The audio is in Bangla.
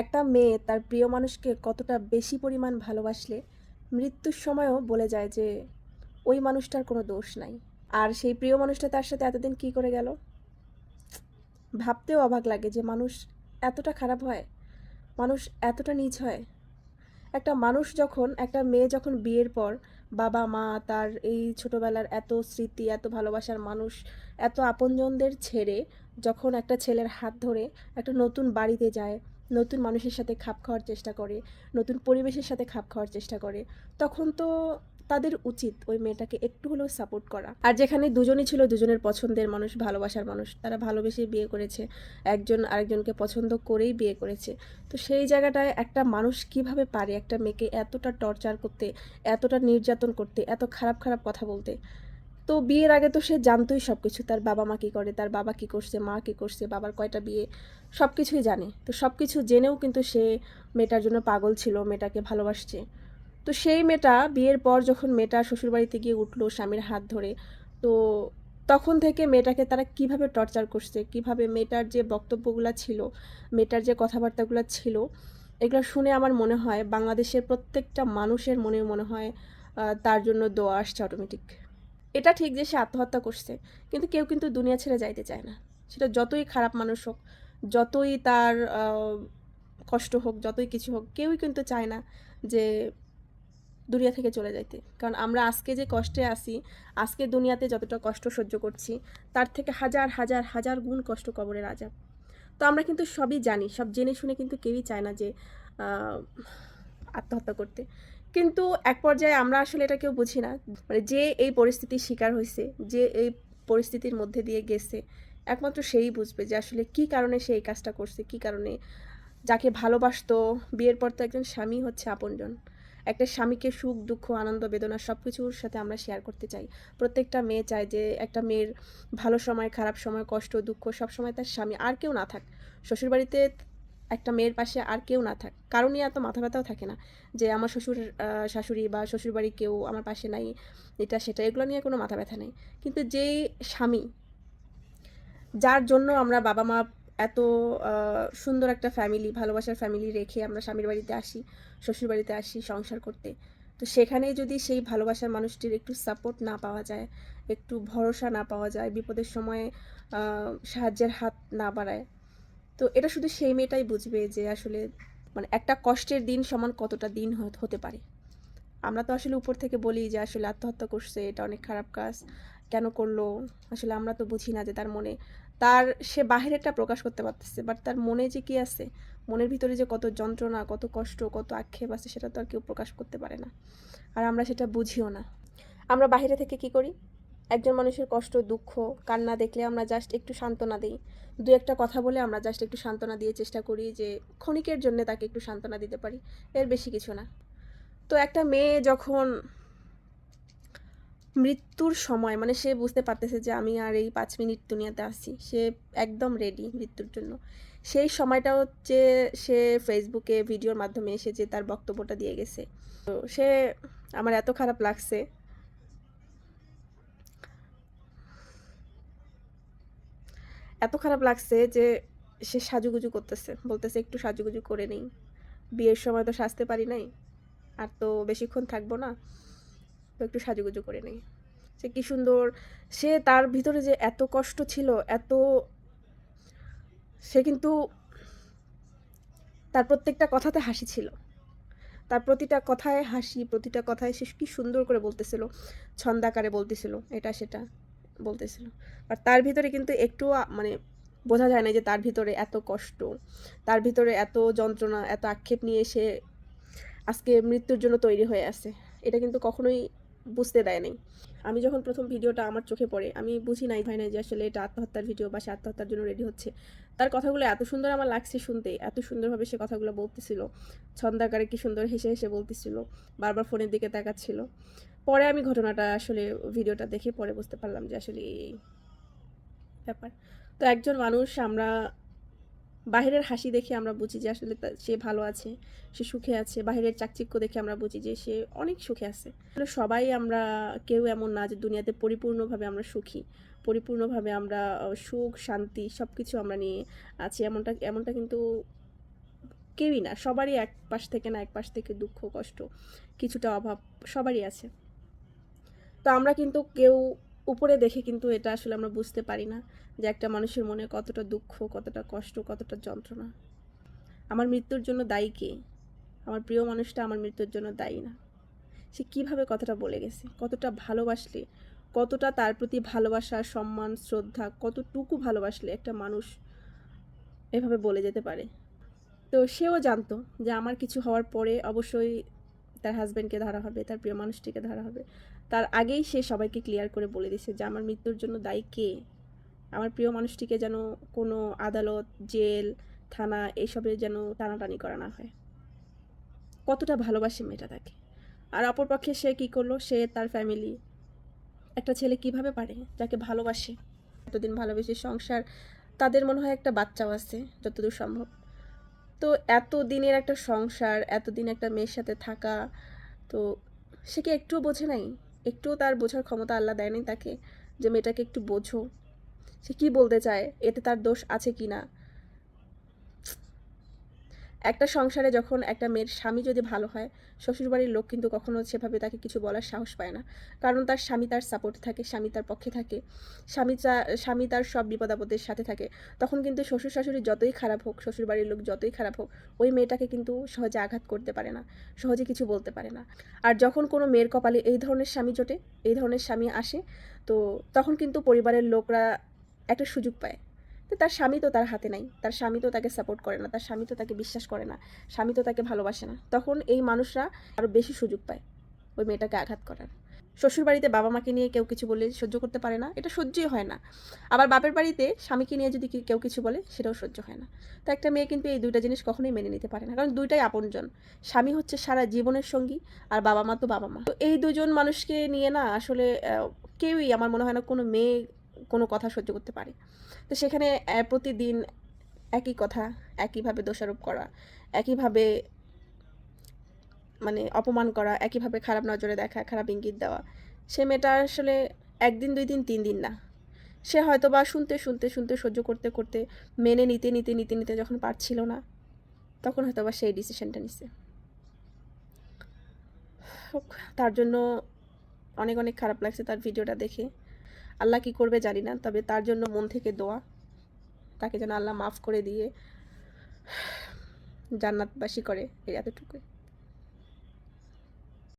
একটা মেয়ে তার প্রিয় মানুষকে কতটা বেশি পরিমাণ ভালোবাসলে মৃত্যুর সময়ও বলে যায় যে ওই মানুষটার কোনো দোষ নাই। আর সেই প্রিয় মানুষটা তার সাথে এতদিন কি করে গেল? ভাবতেও অবাক লাগে যে মানুষ এতটা খারাপ হয়, মানুষ এতটা নিচ হয়। একটা মানুষ যখন, একটা মেয়ে যখন বিয়ের পর বাবা, মা তার এই ছোটোবেলার এত স্মৃতি, এত ভালোবাসার মানুষ, এত আপনজনদের ছেড়ে যখন একটা ছেলের হাত ধরে একটা নতুন বাড়িতে যায় নতুন মানুষের সাথে খাপ খাওয়ার চেষ্টা করে, নতুন পরিবেশের সাথে খাপ খাওয়ার চেষ্টা করে, তখন তো তাদের উচিত ওই মেয়েটাকে একটু হলেও সাপোর্ট করা। আর যেখানে দুজনই ছিল দুজনের পছন্দের মানুষ, ভালোবাসার মানুষ, তারা ভালোবেসে বিয়ে করেছে, একজন আরেকজনকে পছন্দ করেই বিয়ে করেছে। তো সেই জায়গাটায় একটা মানুষ কীভাবে পারে একটা মেয়েকে এতটা টর্চার করতে, এতটা নির্যাতন করতে, এত খারাপ খারাপ কথা বলতে? তো বিয়ের আগে তো সে জানতোই সব কিছু তার বাবা মা কী করে, তার বাবা কী করছে, মা কী করছে, বাবার কয়টা বিয়ে সব কিছুই জানে। তো সব কিছু জেনেও কিন্তু সে মেয়েটার জন্য পাগল ছিল, মেয়েটাকে ভালোবাসছে। তো সেই মেয়েটা বিয়ের পর যখন মেয়েটা শ্বশুরবাড়িতে গিয়ে উঠল স্বামীর হাত ধরে, তো তখন থেকে মেয়েটাকে তারা কীভাবে টর্চার করছে, কীভাবে মেয়েটার যে বক্তব্যগুলো ছিল, মেয়েটার যে কথাবার্তাগুলো ছিল, এগুলো শুনে আমার মনে হয় বাংলাদেশের প্রত্যেকটা মানুষের মনে মনে হয় তার জন্য দোয়া আসছে অটোমেটিক এটা ঠিক যে সে আত্মহত্যা করছে, কিন্তু কেউ কিন্তু দুনিয়া ছেড়ে যাইতে চায় না। সেটা যতই খারাপ মানুষ হোক, যতই তার কষ্ট হোক, যতই কিছু হোক, কেউই কিন্তু চায় না যে দুনিয়া থেকে চলে যাইতে। কারণ আমরা আজকে যে কষ্টে আছি, আজকে দুনিয়াতে যতটা কষ্ট সহ্য করছি, তার থেকে হাজার হাজার হাজার গুণ কষ্ট কবরের আজাব তো আমরা কিন্তু সবই জানি, সব জেনে শুনে কিন্তু কেউই চায় না যে আত্মহত্যা করতে। কিন্তু এক পর্যায়ে আমরা আসলে এটা কেউ বুঝি না। মানে যে এই পরিস্থিতির শিকার হয়েছে যে এই পরিস্থিতির মধ্যে দিয়ে গেছে, একমাত্র সেই বুঝবে যে আসলে কি কারণে সে এই কাজটা করছে, কি কারণে যাকে ভালোবাসতো। বিয়ের পর তো একজন স্বামী হচ্ছে আপনজন। একটা স্বামীকে সুখ, দুঃখ, আনন্দ, বেদনা সব কিছুর সাথে আমরা শেয়ার করতে চাই। প্রত্যেকটা মেয়ে চায় যে একটা মেয়ের ভালো সময়, খারাপ সময়, কষ্ট, দুঃখ সব সময় তার স্বামী আর কেউ না থাক। শ্বশুরবাড়িতে একটা মেয়ের পাশে আর কেউ না থাক কারণই এত মাথা ব্যথাও থাকে না যে আমার শ্বশুর শাশুড়ি বা শ্বশুরবাড়ি কেউ আমার পাশে নাই, এটা সেটা, এগুলো নিয়ে কোনো মাথা ব্যথা নেই। কিন্তু যেই স্বামী, যার জন্য আমরা বাবা মা এত সুন্দর একটা ফ্যামিলি ভালোবাসার ফ্যামিলি রেখে আমরা স্বামীর বাড়িতে আসি শ্বশুর বাড়িতে আসি সংসার করতে, তো সেখানে যদি সেই ভালোবাসার মানুষটির একটু সাপোর্ট না পাওয়া যায়, একটু ভরসা না পাওয়া যায়, বিপদের সময়ে সাহায্যের হাত না বাড়ায় তো এটা শুধু সেই মেয়েটাই বুঝবে যে আসলে মানে একটা কষ্টের দিন সমান কতটা দিন হত- পারে। আমরা তো আসলে উপর থেকে বলি যে আসলে আত্মহত্যা করছে, এটা অনেক খারাপ কাজ। কেন করল? আসলে আমরা তো বুঝি না যে তার মনে, তার, সে বাহিরেরটা প্রকাশ করতে পারতেছে বাট তার মনে যে কি আছে, মনের ভিতরে যে কত যন্ত্রণা, কত কষ্ট, কত আক্ষেপ আছে, সেটা তো আর কেউ প্রকাশ করতে পারে না। আর আমরা সেটা বুঝিও না। আমরা বাইরে থেকে কি করি? একজন মানুষের কষ্ট, দুঃখ, কান্না দেখলে আমরা জাস্ট একটু সান্ত্বনা দিই। দু একটা কথা বলে আমরা জাস্ট একটু সান্ত্বনা দিয়ে চেষ্টা করি যে ক্ষণিকের জন্য তাকে একটু সান্ত্বনা দিতে পারি, এর বেশি কিছু না। তো একটা মেয়ে যখন মৃত্যুর সময় মানে সে বুঝতে পারতেছে যে আমি আর এই পাঁচ মিনিট দুনিয়াতে আসছি সে একদম রেডি মৃত্যুর জন্য। সেই সময়টা হচ্ছে সে ফেসবুকে ভিডিওর মাধ্যমে এসে যে তার বক্তব্যটা দিয়ে গেছে। তো সে, আমার এত খারাপ লাগছে। এত খারাপ লাগছে যে সে সাজুগুজু করতেছে। বলতেছে, একটু সাজুগুজু করে নেই। বিয়ের সময় তো সাজতে পারি নাই। আর তো বেশিক্ষণ থাকব না। তো একটু সাজুগুজু করে নেই। সে কি সুন্দর। সে তার ভিতরে যে এত কষ্ট ছিল, এত সে কিন্তু তার প্রত্যেকটা কথাতে হাসি ছিল। তার প্রতিটা কথায় হাসি, প্রতিটা কথায় সে কি সুন্দর করে বলতেছিল, ছন্দাকারে বলতেছিল, এটা সেটা। বলতেছিল। আর তার ভিতরে কিন্তু একটু মানে বোঝা যায় না যে তার ভিতরে এত কষ্ট, তার ভিতরে এত যন্ত্রণা, এত আক্ষেপ নিয়ে সে আজকে মৃত্যুর জন্য তৈরি হয়ে আছে। এটা কিন্তু কখনোই বুঝতে দেয় নাই। আমি যখন প্রথম ভিডিওটা আমার চোখে পড়ে, আমি বুঝি নাই হয় না যে আসলে এটা আত্মহত্যার ভিডিও বা সে আত্মহত্যার জন্য রেডি হচ্ছে। তার কথাগুলো এত সুন্দর আমার লাগছে শুনতে, এত সুন্দরভাবে সে কথাগুলো বলতেছিল। ছন্দাকারে কি সুন্দর হেসে হেসে বলতেছিল, বারবার ফোনের দিকে তাকাচ্ছিল। পরে আমি ঘটনাটা আসলে ভিডিওটা দেখে পরে বুঝতে পারলাম যে আসলে এই ব্যাপার। তো একজন মানুষ আমরা বাহিরের হাসি দেখে আমরা বুঝি যে আসলে সে ভালো আছে, সে সুখে আছে। বাহিরের চাকচিক্য দেখে আমরা বুঝি যে সে অনেক সুখে আছে। সবাই আমরা কেউ এমন না যে দুনিয়াতে পরিপূর্ণভাবে আমরা সুখী, পরিপূর্ণভাবে আমরা সুখ, শান্তি সব কিছু আমরা নিয়ে আছি। এমনটা এমনটা কিন্তু কেউই না। সবারই এক পাশ থেকে না, এক পাশ থেকে দুঃখ, কষ্ট, কিছুটা অভাব সবারই আছে। তো আমরা কিন্তু কেউ উপরে দেখে কিন্তু এটা আসলে আমরা বুঝতে পারি না যে একটা মানুষের মনে কতটা দুঃখ, কতটা কষ্ট, কতটা যন্ত্রণা। আমার মৃত্যুর জন্য দায়ী কে? আমার প্রিয় মানুষটা আমার মৃত্যুর জন্য দায়ী না। সে কীভাবে কথাটা বলে গেছে? কতটা ভালোবাসলে, কতটা তার প্রতি ভালোবাসা, সম্মান, শ্রদ্ধা, কতটুকু ভালোবাসলে একটা মানুষ এভাবে বলে যেতে পারে? তো সেও জানতো যে আমার কিছু হওয়ার পরে অবশ্যই তার হাজব্যান্ডকে ধরা হবে, তার প্রিয় মানুষটিকে ধরা হবে। তার আগেই সে সবাইকে ক্লিয়ার করে বলে দিছে যে, আমার মৃত্যুর জন্য দায়ী কে? আমার প্রিয় মানুষটিকে যেন কোনো আদালত, জেল, থানা এইসবে যেন টানাটানি করা না হয়। কতটা ভালোবাসে মেয়েটা তাকে। আর অপরপক্ষে সে কী করল? সে তার ফ্যামিলি একটা ছেলে কীভাবে পারে? যাকে ভালোবাসে, এতদিন ভালোবেসে সংসার, তাদের মনে হয় একটা বাচ্চাও আছে, যতদূর সম্ভব। তো এত দিনের একটা সংসার, এতদিন একটা মেয়ের সাথে থাকা, তো সে কি একটুও বোঝে নাই? একটুও তার বোঝার ক্ষমতা আল্লাহ দেয়নি তাকে যে মেয়েটাকে একটু বোঝো। সে কি বলতে চায়? এতে তার দোষ আছে কি না? একটা সংসারে যখন একটা মেয়ের স্বামী যদি ভালো হয়, শ্বশুরবাড়ির লোক কিন্তু কখনো সেভাবে তাকে কিছু বলার সাহস পায় না। কারণ তার স্বামী তার সাপোর্ট থাকে, স্বামী তার পক্ষে থাকে, স্বামী স্বামী তার সব বিপদ আপদের সাথে থাকে। তখন কিন্তু শ্বশুর শাশুড়ি যতই খারাপ হোক, শ্বশুরবাড়ির লোক যতই খারাপ হোক, ওই মেয়েটাকে কিন্তু সহজে আঘাত করতে পারে না, সহজে কিছু বলতে পারে না। আর যখন কোনো মেয়ের কপালে এই ধরনের স্বামী জোটে, এই ধরনের স্বামী আসে, তো তখন কিন্তু পরিবারের লোকরা একটা সুযোগ পায়। তো তার স্বামী তো তার হাতে নাই। তার স্বামী তো তাকে সাপোর্ট করে না, তার স্বামী তো তাকে বিশ্বাস করে না, স্বামী তো তাকে ভালোবাসে না। তখন এই মানুষরা আরও বেশি সুযোগ পায় ওই মেয়েটাকে আঘাত করার। শ্বশুর বাড়িতে বাবা মাকে নিয়ে কেউ কিছু বলে সহ্য করতে পারে না, এটা সহ্যই হয় না। আবার বাপের বাড়িতে স্বামীকে নিয়ে যদি কেউ কিছু বলে, সেটাও সহ্য হয় না। তো একটা মেয়ে কিন্তু এই দুইটা জিনিস কখনোই মেনে নিতে পারে না, কারণ দুইটাই আপনজন। স্বামী হচ্ছে সারা জীবনের সঙ্গী আর বাবা মা তো বাবা মা। তো এই দুজন মানুষকে নিয়ে না আসলে কেউই আমার মনে হয় না কোনো মেয়ে কোনো কথা সহ্য করতে পারে। তো সেখানে প্রতিদিন একই কথা, একইভাবে দোষারোপ করা, একইভাবে মানে অপমান করা, একইভাবে খারাপ নজরে দেখা, খারাপ ইঙ্গিত দেওয়া, সে মেয়েটা আসলে একদিন, দুই দিন, তিন দিন না। সে হয়তো বা শুনতে শুনতে শুনতে, সহ্য করতে করতে, মেনে নিতে নিতে নিতে নিতে যখন পারছিল না, তখন হয়তো বা সেই ডিসিশনটা নিছে। তার জন্য অনেক অনেক খারাপ লাগছে তার ভিডিওটা দেখে। আল্লাহ কি করবে জানি না, তবে তার জন্য মন থেকে দোয়া। তাকে যেন আল্লাহ মাফ করে দিয়ে জান্নাতবাসী করে এই এতটুকুই।